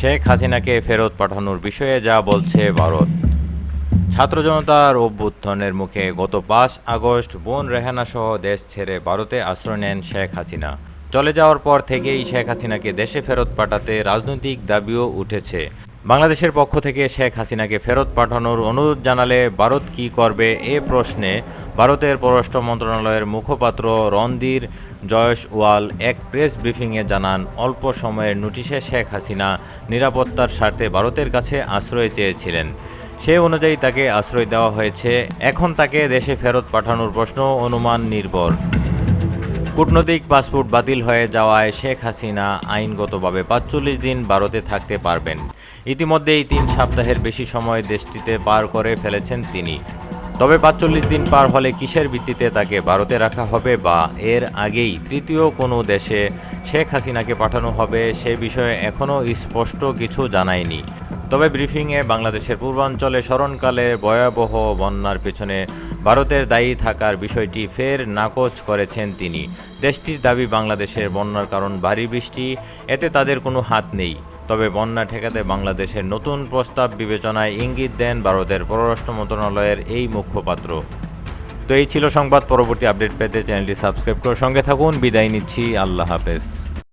শেখ হাসিনাকে ফেরত পাঠানোর বিষয়ে যা বলছে ভারত। ছাত্র জনতার অভ্যুত্থানের মুখে গত পাঁচ আগস্ট বোন রেহানা সহ দেশ ছেড়ে ভারতে আশ্রয় নেন শেখ হাসিনা। চলে যাওয়ার পর থেকেই শেখ হাসিনাকে দেশে ফেরত পাঠাতে রাজনৈতিক দাবিও উঠেছে। বাংলাদেশের পক্ষ থেকে শেখ হাসিনাকে ফেরত পাঠানোর অনুরোধ জানালে ভারত কী করবে এ প্রশ্নে ভারতের পররাষ্ট্র মন্ত্রণালয়ের মুখপাত্র রণধীর জয়সওয়াল এক প্রেস ব্রিফিংয়ে জানান, অল্প সময়ের নোটিশে শেখ হাসিনা নিরাপত্তার স্বার্থে ভারতের কাছে আশ্রয় চেয়েছিলেন। সে অনুযায়ী তাকে আশ্রয় দেওয়া হয়েছে। এখন তাকে দেশে ফেরত পাঠানোর প্রশ্ন অনুমান নির্ভর। কূটনৈতিক পাসপোর্ট বাতিল হয়ে যাওয়ায় শেখ হাসিনা আইনগতভাবে পাঁচচল্লিশ দিন ভারতে থাকতে পারবেন। ইতিমধ্যেই তিন সপ্তাহের বেশি সময় দেশটিতে পার করে ফেলেছেন তিনি। তবে পাঁচচল্লিশ দিন পার হলে কিসের ভিত্তিতে তাকে ভারতে রাখা হবে বা এর আগেই তৃতীয় কোনো দেশে শেখ হাসিনাকে পাঠানো হবে, সে বিষয়ে এখনও স্পষ্ট কিছু জানায়নি। তবে ব্রিফিংয়ে বাংলাদেশের পূর্বাঞ্চলে স্মরণকালে ভয়াবহ বন্যার পেছনে ভারতের দায়ী থাকার বিষয়টি ফের নাকচ করেছেন তিনি। দেশটির দাবি, বাংলাদেশের বন্যার কারণ ভারী বৃষ্টি, এতে তাদের কোনো হাত নেই। তবে বন্যা ঠেকাতে বাংলাদেশের নতুন প্রস্তাব বিবেচনায় ইঙ্গিত দেন ভারতের পররাষ্ট্র মন্ত্রণালয়ের এই মুখপাত্র। তো এই ছিল সংবাদ, পরবর্তী আপডেট পেতে চ্যানেলটি সাবস্ক্রাইব করে সঙ্গে থাকুন। বিদায় নিচ্ছি। আল্লাহ হাফেজ।